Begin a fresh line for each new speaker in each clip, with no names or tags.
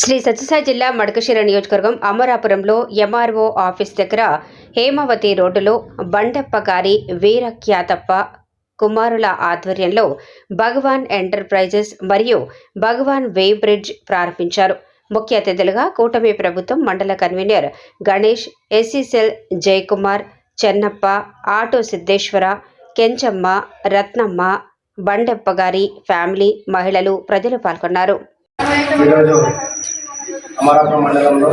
శ్రీ సత్యసాయి జిల్లా మడకశిర నియోజకవర్గం అమరాపురంలో MRO office దగ్గర హేమావతి రోడ్డులో బండప్ప గారి వీరఖ్యాతప్ప కుమారుల ఆధ్వర్యంలో భగవాన్ ఎంటర్ప్రైజెస్ మరియు భగవాన్ వే బ్రిడ్జ్ ప్రారంభించారు. ముఖ్య అతిథులుగా కూటమి ప్రభుత్వం మండల convener Ganesh SC cell Jayakumar Chennappa auto Siddheshwara Kenchamma Ratnamma Bandappa గారి ఫ్యామిలీ మహిళలు ప్రజలు పాల్గొన్నారు.
అమరాపురం మండలంలో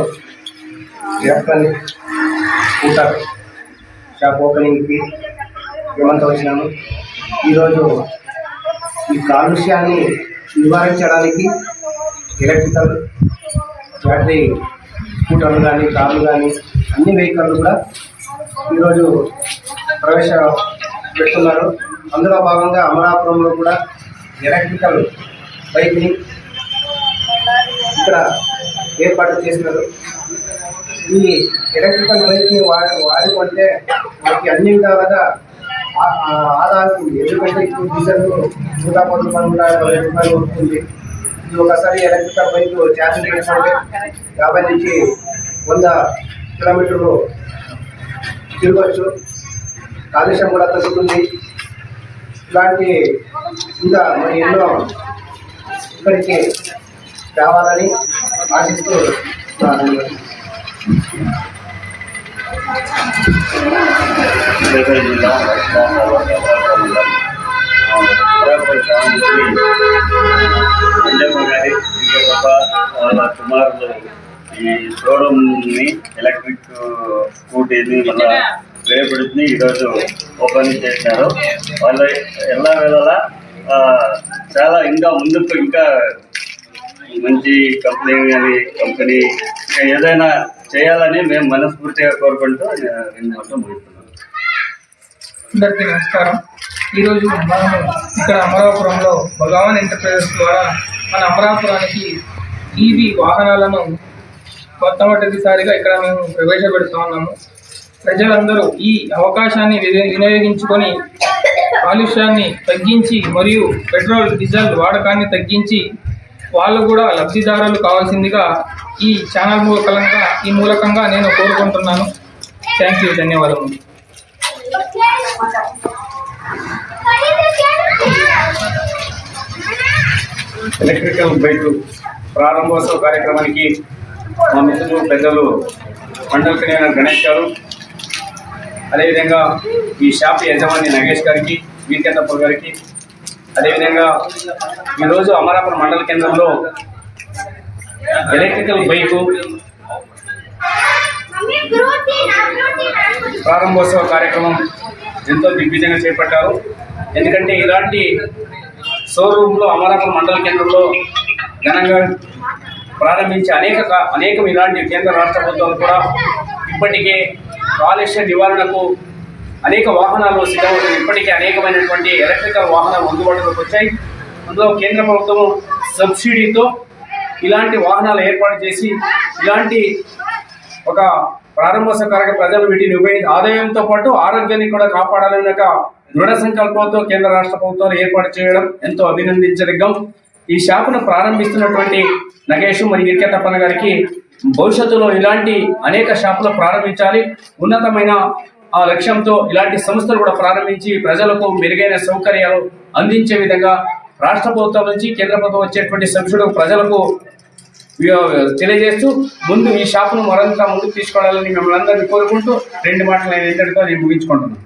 ఎలక్ట్రానిక్ స్కూటర్ షాప్ ఓపెనింగ్కి ఏమంతా వచ్చినాను. ఈరోజు ఈ కాలుష్యాన్ని నివారించడానికి ఎలక్ట్రికల్ బ్యాటరీ స్కూటర్లు కానీ కార్లు కానీ అన్ని వెహికల్లు కూడా ఈరోజు ప్రవేశ పెడుతున్నారు. అందులో భాగంగా అమరాపురంలో కూడా ఎలక్ట్రికల్ బైక్ని ఇక్కడ ఏర్పాటు చేసినారు. ఈ ఎలక్ట్రికల్ బైక్ని వాడి వాడుకుంటే మనకి అన్ని విధాలుగా ఆదాయం ఎందుకంటే ఇప్పుడు డీజిల్ నూట పది రూపాయలు నూట యాభై రూపాయలు ఉంటుంది ఇది ఒకసారి ఎలక్ట్రికల్ బైక్ ఛార్జ్ చేసుకుంటే యాభై నుంచి వంద కిలోమీటర్లు తిరగచ్చు. కాలుష్యం కూడా తగ్గుతుంది. ఇలాంటి ఇంకా మరి ఎన్నో ఇక్కడికి రావాలని ఆశిస్తూ
జిల్లా గారి ఇంకొక వాళ్ళ కుమారులు ఈ షోరూమ్ని ఎలక్ట్రిక్ స్కూటీని మళ్ళా వేపడిని ఈరోజు ఓపెన్ చేశారు వాళ్ళ ఎలా వెళ్ళాలా చాలా ఇంకా ముందుకు ఇంకా మంచి కంపెనీ కానీ కంపెనీ ఇంకా ఏదైనా చేయాలని మేము మనస్ఫూర్తిగా కోరుకుంటూ నేను రెండు ముగిస్తున్నాను
అందరికీ నమస్కారం. ఈరోజు మనము ఇక్కడ అమరాపురంలో భగవాన్ ఎంటర్ప్రైజెస్ ద్వారా మన అమరాపురానికి ఈవీ వాహనాలను మొట్టమొదటిసారిగా ఇక్కడ మేము ప్రవేశపెడుతూ ఉన్నాము. ప్రజలందరూ ఈ అవకాశాన్ని విని- వినియోగించుకొని కాలుష్యాన్ని తగ్గించి మరియు పెట్రోల్ డీజిల్ వాడకాన్ని తగ్గించి వాళ్ళు కూడా లబ్ధిదారులు కావాల్సిందిగా ఈ ఛానల్ మూలకంగా ఈ మూలకంగా నేను కోరుకుంటున్నాను. థ్యాంక్ యూ ధన్యవాదములు.
ఎలక్ట్రికల్ బైక్ ప్రారంభోత్సవ కార్యక్రమానికి మా మిత్రులు పెద్దలు మండల కన్వీనర్ గణేష్ గారు అదేవిధంగా ఈ షాప్ యజమాని నగేష్ గారికి వీకెందప్ప గారికి అదేవిధంగా ఈరోజు అమరాపురం మండల కేంద్రంలో ఎలక్ట్రికల్ బైకు ప్రారంభోత్సవ కార్యక్రమం ఎంతో దిగ్విజయంగా చేపట్టారు. ఎందుకంటే ఇలాంటి షోరూంలో అమరాపురం మండల కేంద్రంలో ఘనంగా ప్రారంభించి అనేక అనేకం ఇలాంటి కేంద్ర రాష్ట్ర ప్రభుత్వాలు కూడా ఇప్పటికే కాలుష్య నివారణకు అనేక వాహనాలు సిద్ధమవుతాయి ఇప్పటికే అనేకమైనటువంటి ఎలక్ట్రికల్ వాహనాలు అందుబాటులోకి వచ్చాయి. అందులో కేంద్ర ప్రభుత్వం సబ్సిడీతో ఇలాంటి వాహనాలు ఏర్పాటు చేసి ఇలాంటి ఒక ప్రారంభోత్సవ కార్యక్రమ ప్రజలు వీటిని ఉపయోగించి ఆదాయంతో పాటు ఆరోగ్యాన్ని కూడా కాపాడాలన్న దృఢ సంకల్పంతో కేంద్ర రాష్ట్ర ప్రభుత్వాలు ఏర్పాటు చేయడం ఎంతో అభినందించదగ్గం. ఈ షాపును ప్రారంభిస్తున్నటువంటి నగేష్ మరియు ఇరికే తప్పన గారికి భవిష్యత్తులో ఇలాంటి అనేక షాపులు ప్రారంభించాలి. ఉన్నతమైన ఆ లక్ష్యంతో ఇలాంటి సంస్థలు కూడా ప్రారంభించి ప్రజలకు మెరుగైన సౌకర్యాలు అందించే విధంగా రాష్ట్ర ప్రభుత్వం నుంచి కేంద్ర ప్రభుత్వం వచ్చేటువంటి సబ్సిడీ ప్రజలకు తెలియజేస్తూ ముందు ఈ షాపును మరింత ముందుకు తీసుకెళ్ళాలని మిమ్మల్ని అందరినీ కోరుకుంటూ రెండు మాటలు నేను ఇంతటితో నేను ముగించుకుంటున్నాను.